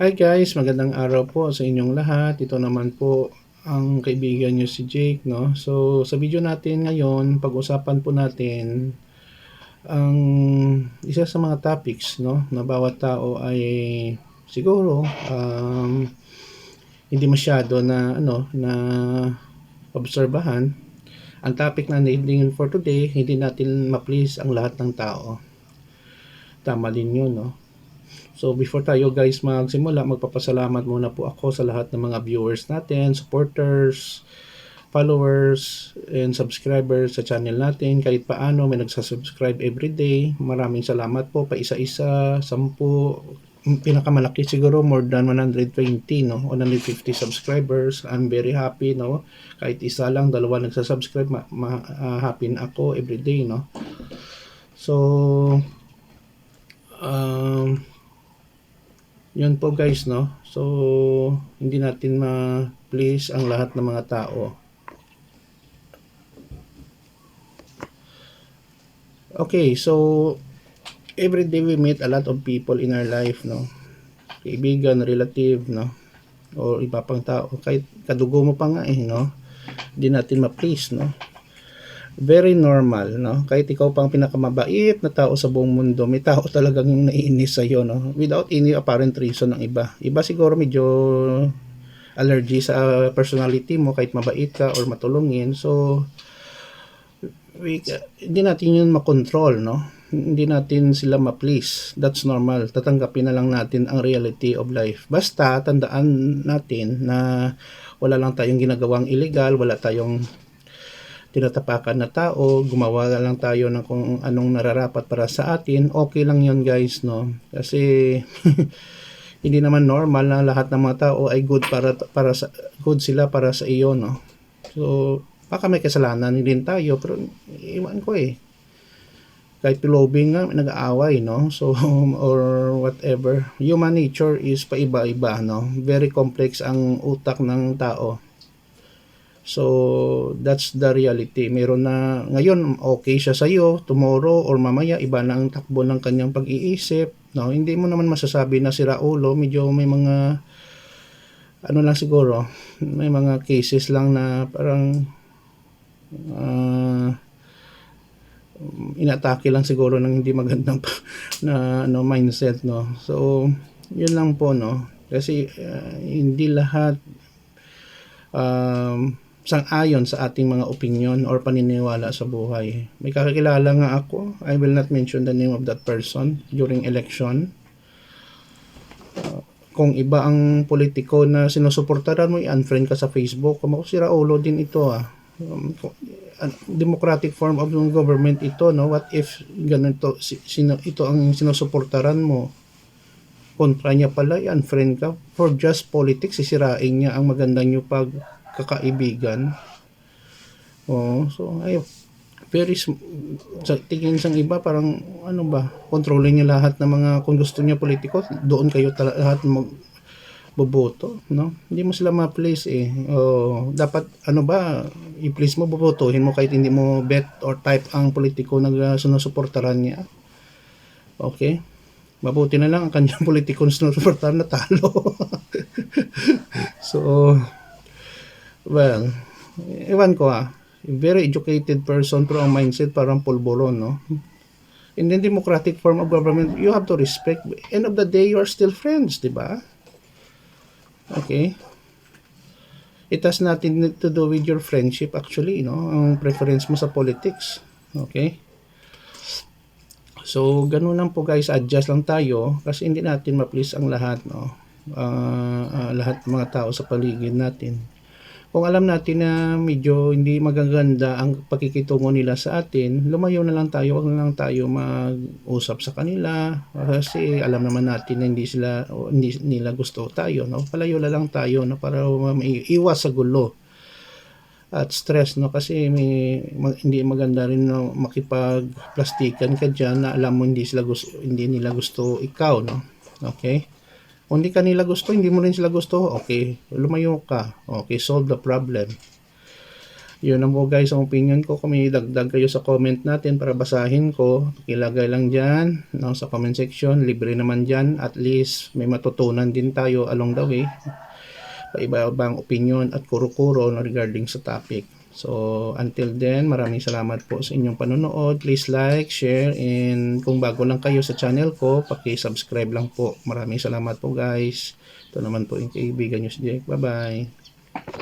Hi guys, magandang araw po sa inyong lahat. Ito naman po ang kaibigan nyo si Jake, no? So, sa video natin ngayon, pag-usapan po natin ang isa sa mga topics, no? Na bawat tao ay siguro um, hindi masyado na ano na obserbahan. Ang topic na nailin for today, hindi natin ma-please ang lahat ng tao. Tama din yun, no? So before tayo guys magsimula, magpapasalamat muna po ako sa lahat ng mga viewers natin, supporters, followers, and subscribers sa channel natin. Kahit paano may nagsasubscribe everyday. Maraming salamat po pa isa-isa, sampu, pinakamalaki siguro more than 120 no 150 subscribers I'm very happy no kahit isa lang dalawa nagsasubscribe ma, ma uh, happy na ako everyday no so um yun po guys no? So hindi natin ma-please ang lahat ng mga tao. Okay so every day we meet a lot of people in our life no? Kaibigan relative no? O iba pang tao. Kahit kadugo mo pa nga eh no? Hindi natin ma-please no very normal, no? Kahit ikaw pang pinakamabait na tao sa buong mundo, may tao talagang naiinis sa iyo, no? Without any apparent reason ng iba. Iba siguro medyo allergy sa personality mo kahit mabait ka or matulungin. So, we, hindi natin yun makontrol, no? Hindi natin sila ma-please. That's normal. Tatanggapin na lang natin ang reality of life. Basta, tandaan natin na wala lang tayong ginagawang illegal, wala tayong tinatapakan na tao, gumawa lang tayo ng kung anong nararapat para sa atin, okay lang yun guys, no? Kasi hindi naman normal na lahat ng mga tao ay good para para sa good sila para sa iyo, no? So, baka may kasalanan din tayo, pero iwan ko eh. Kahit pilobing nga, nag-aaway, no? So, or whatever. Human nature is paiba-iba, no? Very complex ang utak ng tao So, that's the reality. Meron na, ngayon, okay siya sa iyo, tomorrow or mamaya, iba na ang takbo ng kanyang pag-iisip. No, hindi mo naman masasabi na si Raulo, medyo may mga, ano lang siguro, may mga cases lang na parang, uh, inatake lang siguro ng hindi magandang na no mindset no so yun lang po no kasi uh, hindi lahat um, sang-ayon sa ating mga opinion or paniniwala sa buhay. May kakilala nga ako, I will not mention the name of that person during election. Uh, kung iba ang politiko na sinusuportaran mo, i-unfriend ka sa Facebook. Kung ako si Raulo din ito ah. Um, democratic form of government ito, no? What if ganito, sino, ito ang sinusuportaran mo? Kontra niya pala, i-unfriend ka. For just politics, sisirain niya ang maganda niyo pag kakaibigan. Oh, so ay very sa tingin sang iba parang ano ba, controlling niya lahat ng mga kung gusto niya politiko, doon kayo lahat mag boboto, no? Hindi mo sila ma-place eh. Oh, dapat ano ba, i-place mo bobotohin mo kahit hindi mo bet or type ang politiko na sinusuportahan niya. Okay? Mabuti na lang ang kanyang politiko na sinusuportahan na talo. so, Well, ewan ko ah. Very educated person pero ang mindset parang pulburon, no? In the democratic form of government, you have to respect. End of the day, you are still friends, di ba? Okay? It has nothing to do with your friendship actually, no? Ang preference mo sa politics. Okay? So, ganun lang po guys, adjust lang tayo kasi hindi natin ma-please ang lahat, no? Uh, uh, lahat ng mga tao sa paligid natin kung alam natin na medyo hindi magaganda ang pakikitungo nila sa atin, lumayo na lang tayo, wag na lang tayo mag-usap sa kanila. Kasi alam naman natin na hindi sila hindi nila gusto tayo, no? Palayo na lang tayo no? Para maiiwas sa gulo at stress no? Kasi may mag, hindi maganda rin no? Makipag-plastikan ka diyan na alam mo hindi sila gusto hindi nila gusto ikaw no? Okay kung hindi ka nila gusto, hindi mo rin sila gusto, okay, lumayo ka. Okay, solve the problem. Yun lang po guys ang opinion ko. Kung may dagdag kayo sa comment natin para basahin ko, ilagay lang dyan no, sa comment section. Libre naman dyan. At least may matutunan din tayo along the way. Paiba-ibang opinion at kuro-kuro regarding sa topic. So, until then, maraming salamat po sa inyong panonood. Please like, share, and kung bago lang kayo sa channel ko, paki-subscribe lang po. Maraming salamat po guys. Ito naman po yung kaibigan nyo si Jake. Bye-bye.